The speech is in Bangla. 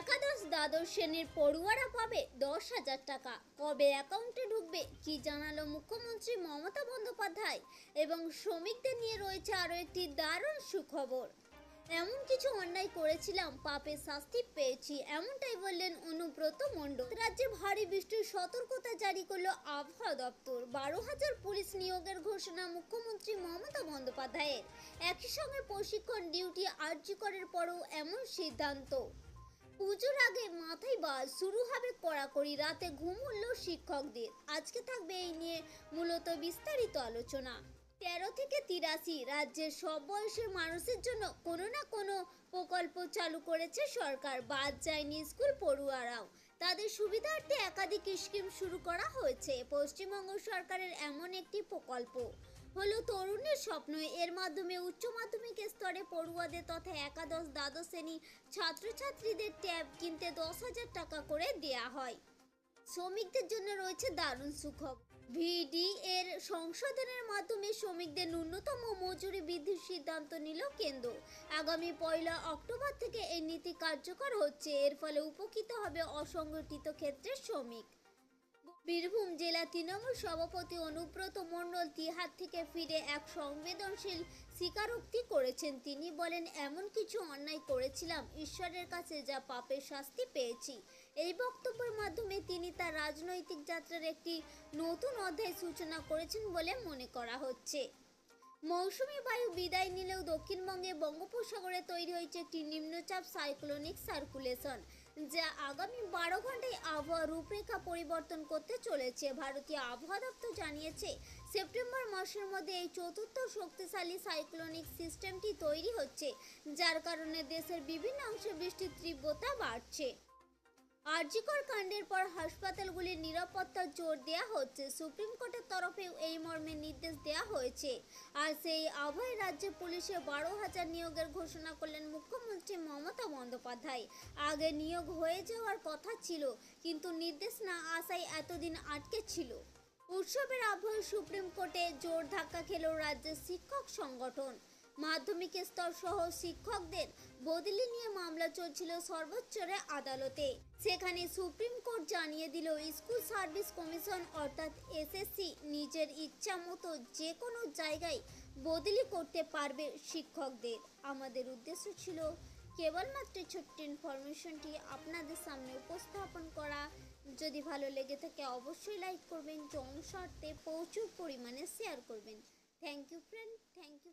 একাদশ দ্বাদশ শ্রেণির পড়ুয়ারা পাবে দশ হাজার টাকা। কবে অ্যাকাউন্টে ঢুকবে কি জানালো মুখ্যমন্ত্রী মমতা বন্দ্যোপাধ্যায় এবং শ্রমিকদের নিয়ে রয়েছে আরও একটি দারুণ সুখবর। এমন কিছু অন্যায় করেছিলাম, পাপের শাস্তি পেয়েছি, এমনটাই বললেন অনুব্রত মণ্ডল। রাজ্যে ভারী বৃষ্টির সতর্কতা জারি করল আবহাওয়া দপ্তর। বারো হাজার পুলিশ নিয়োগের ঘোষণা মুখ্যমন্ত্রী মমতা বন্দ্যোপাধ্যায়ের। একই সঙ্গে প্রশিক্ষণ ডিউটি আর্যিকরের পরও এমন সিদ্ধান্ত। পুজোর আগে মাথায় বাজ শুরু হবে কড়াকড়ি, রাতে ঘুম উঠল শিক্ষকদের। আজকে থাকবে এই নিয়ে মূলত বিস্তারিত আলোচনা। তেরো থেকে তিরাশি, রাজ্যের সব বয়সের মানুষের জন্য কোনো না কোনো প্রকল্প চালু করেছে সরকার। বাদ যায়নি স্কুল পড়ুয়ারাও। তাদের সুবিধার্থে একাধিক স্কিম শুরু করা হয়েছে। পশ্চিমবঙ্গ সরকারের এমন একটি প্রকল্প। হলো তরুণের স্বপ্ন এর মাধ্যমে উচ্চ মাধ্যমিক স্তরে পড়ুয়াদের তথা একাদশ, দ্বাদশ শ্রেণি ছাত্রছাত্রীদের ট্যাব কিনতে দশ হাজার টাকা করে দেয়া হয়। শ্রমিকদের জন্য রয়েছে দারুণ সুখবর। ভিডি এর সংশোধনের মাধ্যমে শ্রমিকদের ন্যূনতম মজুরি বৃদ্ধির সিদ্ধান্ত নিল কেন্দ্র। আগামী পয়লা অক্টোবর থেকে এই নীতি কার্যকর হচ্ছে। এর ফলে উপকৃত হবে অসংগঠিত ক্ষেত্রের শ্রমিক। বীরভূম জেলা তৃণমূল সভাপতি অনুব্রত মণ্ডল তিহার থেকে ফিরে এক সংবেদনশীল স্বীকারোক্তি করেছেন তিনি। বলেন, এমন কিছু অন্যায় করেছিলাম, ঈশ্বরের কাছে যা পাপের শাস্তি পেয়েছি। এই বক্তব্যের মাধ্যমে তিনি তার রাজনৈতিক যাত্রার একটি নতুন অধ্যায় সূচনা করেছেন বলে মনে করা হচ্ছে। মৌসুমী বায়ু বিদায় নিলেও দক্ষিণবঙ্গে বঙ্গোপসাগরে তৈরি হয়েছে একটি নিম্নচাপ সাইক্লোনিক সার্কুলেশন। যা আগামী বারো ঘন্টায় আবহাওয়া রূপরেখা পরিবর্তন করতে চলেছে। ভারতীয় আবহাওয়া দপ্তর জানিয়েছে, সেপ্টেম্বর মাসের মধ্যে এই চতুর্থ শক্তিশালী সাইক্লোনিক সিস্টেমটি তৈরি হচ্ছে, যার কারণে দেশের বিভিন্ন অংশে বৃষ্টির তীব্রতা বাড়ছে। আরজিকর কাণ্ডের পর হাসপাতালগুলির নিরাপত্তার জোর দেওয়া হচ্ছে। সুপ্রিম কোর্টের তরফেও এই মর্মে নির্দেশ দেওয়া হয়েছে। আর সেই আবহে রাজ্যে পুলিশে বারো হাজার নিয়োগের ঘোষণা করলেন মুখ্যমন্ত্রী মমতা বন্দ্যোপাধ্যায়। আগে নিয়োগ হয়ে যাওয়ার কথা ছিল, কিন্তু নির্দেশ না আসায় এতদিন আটকে ছিল। উৎসবের আবহে সুপ্রিম কোর্টে জোর ধাক্কা খেল রাজ্যের শিক্ষক সংগঠন। মাধ্যমিক স্তর সহ শিক্ষকদের বদলি নিয়ে মামলা চলছিল সর্বোচ্চরে আদালতে। সেখানে সুপ্রিম কোর্ট জানিয়ে দিল, স্কুল সার্ভিস কমিশন অর্থাৎ এসএসসি নিজের ইচ্ছা মতো যে কোনো জায়গায় বদলি করতে পারবে শিক্ষকদের। আমাদের উদ্দেশ্য ছিল কেবলমাত্র ছোট্ট ইনফরমেশনটি আপনাদের সামনে উপস্থাপন করা। যদি ভালো লেগে থাকে, অবশ্যই লাইক করবেন, জনস্বার্থে প্রচুর পরিমাণে শেয়ার করবেন। Thank you friend thank you